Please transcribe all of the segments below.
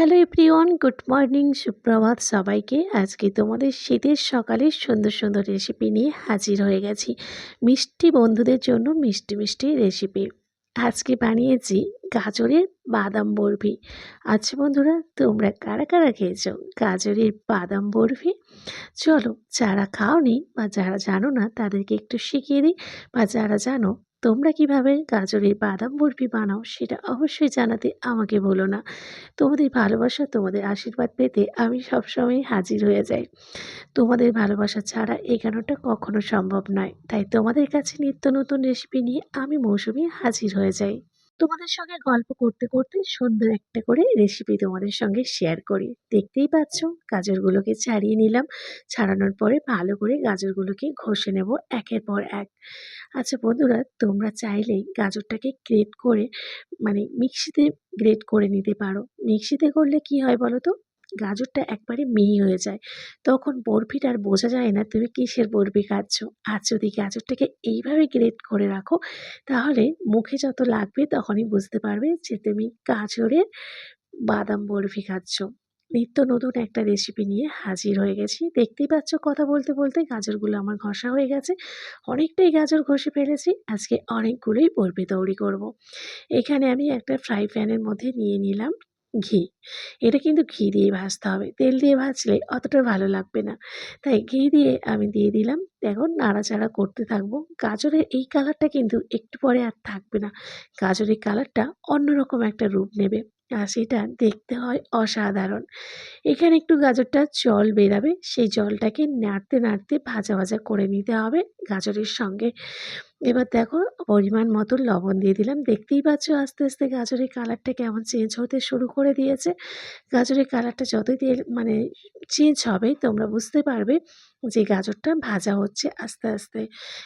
Hello everyone, good morning, সুপ্রভাত সবাইকে। আজকে তোমাদের শীতের সকালে সুন্দর সুন্দর রেসিপি নিয়ে হাজির হয়ে গেছি। মিষ্টি বন্ধুদের জন্য মিষ্টি মিষ্টি রেসিপি আজকে বানিয়েছি গাজরের বাদাম বরফি। আচ্ছা বন্ধুরা, তোমরা কারা কারা খেয়েছো গাজরের বাদাম বরফি? চলো যারা খাওনি বা যারা জানো না, তাদেরকে একটু শিখিয়ে দিই বা যারা জানো তোমরা কীভাবে গাজরের বাদাম বরফি বানাও সেটা অবশ্যই জানাতে আমাকে বলো না। তোমাদের ভালোবাসা, তোমাদের আশীর্বাদ পেতে আমি সবসময় হাজির হয়ে যাই। তোমাদের ভালোবাসা ছাড়া এগানোটা কখনো সম্ভব নয়। তাই তোমাদের কাছে নিত্য নতুন রেসিপি নিয়ে আমি মৌসুমি হাজির হয়ে যাই। তোমাদের সঙ্গে গল্প করতে করতে সুন্দর একটা করে রেসিপি তোমাদের সঙ্গে শেয়ার করি। দেখতেই পাচ্ছ, গাজরগুলোকে ছাড়িয়ে নিলাম। ছাড়ানোর পরে ভালো করে গাজরগুলোকে ঘষে নেব একের পর এক। আচ্ছা বন্ধুরা, তোমরা চাইলেই গাজরটাকে গ্রেট করে মানে মিক্সিতে গ্রেট করে নিতে পারো। মিক্সিতে করলে কি হয় বলো তো? গাজরটা একবারে মিহি হয়ে যায়। তখন বরফিটা আর বোঝা যায় না তুমি কিসের বরফি খাচ্ছ। আর যদি গাজরটাকে এইভাবে গ্রেট করে রাখো, তাহলে মুখে যত লাগবে তখনই বুঝতে পারবে যে তুমি গাজরের বাদাম বরফি খাচ্ছ। নিত্য নতুন একটা রেসিপি নিয়ে হাজির হয়ে গেছি। দেখতেই পাচ্ছ কথা বলতে বলতে গাজরগুলো আমার ঘষা হয়ে গেছে। অনেকটাই গাজর ঘষে ফেলেছি। আজকে অনেকগুলোই বরফি তৈরি করব। এখানে আমি একটা ফ্রাই প্যানের মধ্যে নিয়ে নিলাম। ঘি। এটা কিন্তু ঘি দিয়ে ভাজতে হবে। তেল দিয়ে ভাজলে অতটা ভালো লাগবে না। তাই ঘি দিয়ে আমি দিয়ে দিলাম। দেখো নাড়াচাড়া করতে থাকব। গাজরের এই কালারটা কিন্তু একটু পরে আর থাকবে না। গাজরের কালারটা অন্যরকম একটা রূপ নেবে আর সেটা দেখতে হয় অসাধারণ। এখানে একটু গাজরটা জল বেরাবে। সেই জলটাকে নাড়তে নাড়তে ভাজা ভাজা করে নিতে হবে। গাজরের সঙ্গে এবার দেখো, পরিমাণ মতো লবণ দিয়ে দিলাম। দেখতেই পাচ্ছ আস্তে আস্তে গাজরের কালারটা কেমন চেঞ্জ হতে শুরু করে দিয়েছে। গাজরের কালারটা যতই তেল মানে চেঞ্জ হবে, তোমরা বুঝতে পারবে যে গাজরটা ভাজা হচ্ছে আস্তে আস্তে।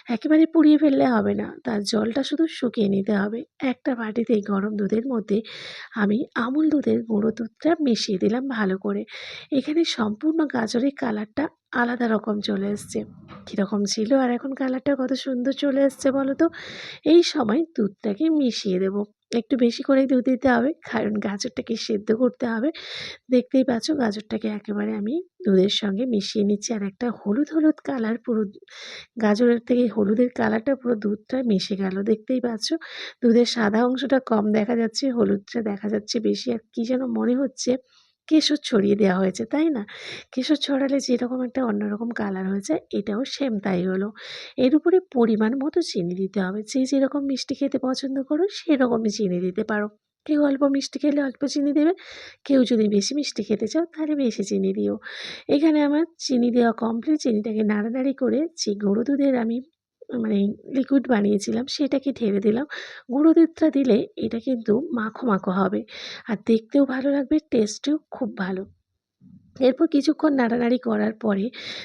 একেবারে পুড়িয়ে ফেললে হবে না, তার জলটা শুধু শুকিয়ে নিতে হবে। একটা বাটিতে গরম দুধের মধ্যে আমি আমুল দুধের গুঁড়ো দুধটা মিশিয়ে দিলাম ভালো করে। এখানে সম্পূর্ণ গাজরের কালারটা আলাদা রকম চলে এসছে। কীরকম ছিল আর এখন কালারটা কত সুন্দর চলে এসছে বলো তো? এই সময় দুধটাকে মিশিয়ে দেবো। একটু বেশি করেই দুধ দিতে হবে, কারণ গাজরটাকে সেদ্ধ করতে হবে। দেখতেই পাচ্ছ গাজরটাকে একেবারে আমি দুধের সঙ্গে মিশিয়ে নিচ্ছি আর একটা হলুদ হলুদ কালার, পুরো গাজরের থেকে হলুদের কালারটা পুরো দুধটা মিশে গেল। দেখতেই পাচ্ছ দুধের সাদা অংশটা কম দেখা যাচ্ছে, হলুদটা দেখা যাচ্ছে বেশি। আর কী যেন মনে হচ্ছে কেশর ছড়িয়ে দেওয়া হয়েছে, তাই না? কেশর ছড়ালে যেরকম একটা অন্যরকম কালার হয়ে যায় এটাও সেম তাই হলো। এর উপরে পরিমাণ মতো চিনি দিতে হবে। যে যেরকম মিষ্টি খেতে পছন্দ করো, সেরকমই চিনি দিতে পারো। কেউ অল্প মিষ্টি খেলে অল্প চিনি দেবে, কেউ যদি বেশি মিষ্টি খেতে চাও, তাহলে বেশি চিনি দিও। এখানে আমার চিনি দেওয়া কমপ্লিট চিনিটাকে নাড়ানাড়ি করে যে গরু দুধের আমি মানে লিকুইড বানিয়েছিলাম, সেটাকে ঢেলে দিলাম। গুঁড়ো দুধটা দিলে এটা কিন্তু মাখো মাখো হবে। আর দেখতেও ভালো লাগবে টেস্টেও খুব ভালো। এরপর কিছুক্ষণ নাড়ানাড়ি করার পরে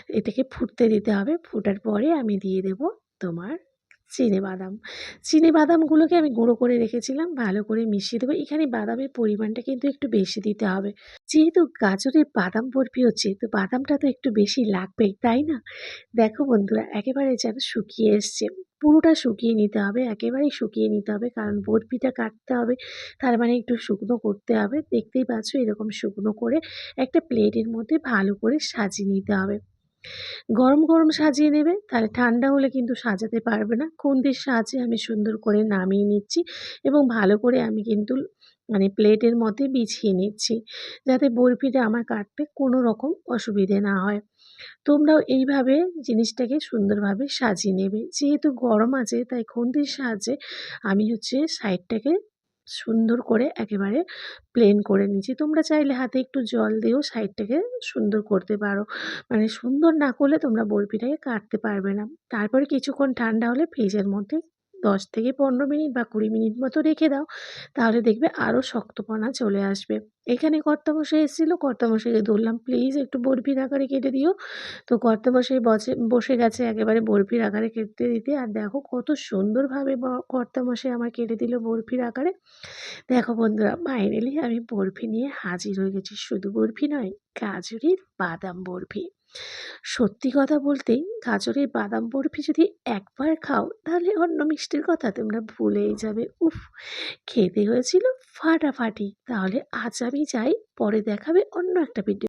এটাকে ফুটতে দিতে হবে। ফোটার পরে আমি দিয়ে দেব তোমার বাদাম। চিনি বাদামগুলোকে আমি গুঁড়ো করে রেখেছিলাম, ভালো করে মিশিয়ে দেবো। এখানে বাদামের পরিমাণটা কিন্তু একটু বেশি দিতে হবে। যেহেতু গাজরের বাদাম বরফি হচ্ছে, তো বাদামটা তো একটু বেশি লাগবেই, তাই না? দেখো বন্ধুরা, একেবারে যেন শুকিয়ে এসছে। পুরোটা শুকিয়ে নিতে হবে, একেবারেই শুকিয়ে নিতে হবে, কারণ বরফিটা কাটতে হবে, তার মানে একটু শুকনো করতে হবে। দেখতেই পাচ্ছ, এরকম শুকনো করে একটা প্লেটের মধ্যে ভালো করে সাজিয়ে নিতে হবে। গরম গরম সাজিয়ে নেবে, তাহলে ঠান্ডা হলে কিন্তু সাজাতে পারবে না। খুন্তির সাহায্যে আমি সুন্দর করে নামিয়ে নিচ্ছি এবং ভালো করে আমি কিন্তু মানে প্লেটের মধ্যে বিছিয়ে নিচ্ছি, যাতে বরফিটা আমার কাটতে কোনো রকম অসুবিধে না হয়। তোমরাও এইভাবে জিনিসটাকে সুন্দরভাবে সাজিয়ে নেবে। যেহেতু গরম আছে, তাই খুন্তির সাহায্যে আমি হচ্ছে সাইডটাকে সুন্দর করে একেবারে প্লেন করে নিচ্ছি। তোমরা চাইলে হাতে একটু জল দিয়েও সাইডটাকে সুন্দর করতে পারো। মানে সুন্দর না করলে তোমরা বরফিটাকে কাটতে পারবে না। তারপরে কিছুক্ষণ ঠান্ডা হলে ফ্রিজের মধ্যে দশ থেকে পনেরো মিনিট বা কুড়ি মিনিট মতো রেখে দাও। তাহলে দেখবে আরও শক্তপনা চলে আসবে। এখানে কর্তামশাই এসেছিল, কর্তামশাইকে ধরলাম, প্লিজ একটু বরফির আকারে কেটে দিও। তো কর্তামশাই বসে বসে গেছে একেবারে বরফির আকারে কেটে দিতে। আর দেখো কত সুন্দরভাবে কর্তামশাই আমার কেটে দিল বরফির আকারে। দেখো বন্ধুরা ফাইনালি আমি বরফি নিয়ে হাজির হয়ে গেছি। শুধু বরফি নয়, গাজরের বাদাম বরফি। সত্যি কথা বলতে গাজরের বাদাম বরফি যদি একবার খাও, তাহলে অন্য মিষ্টির কথা তোমরা ভুলেই যাবে। উফ, খেতে হয়েছিল ফাটাফাটি। তাহলে আজ আমি যাই, পরে দেখাবে অন্য একটা ভিডিও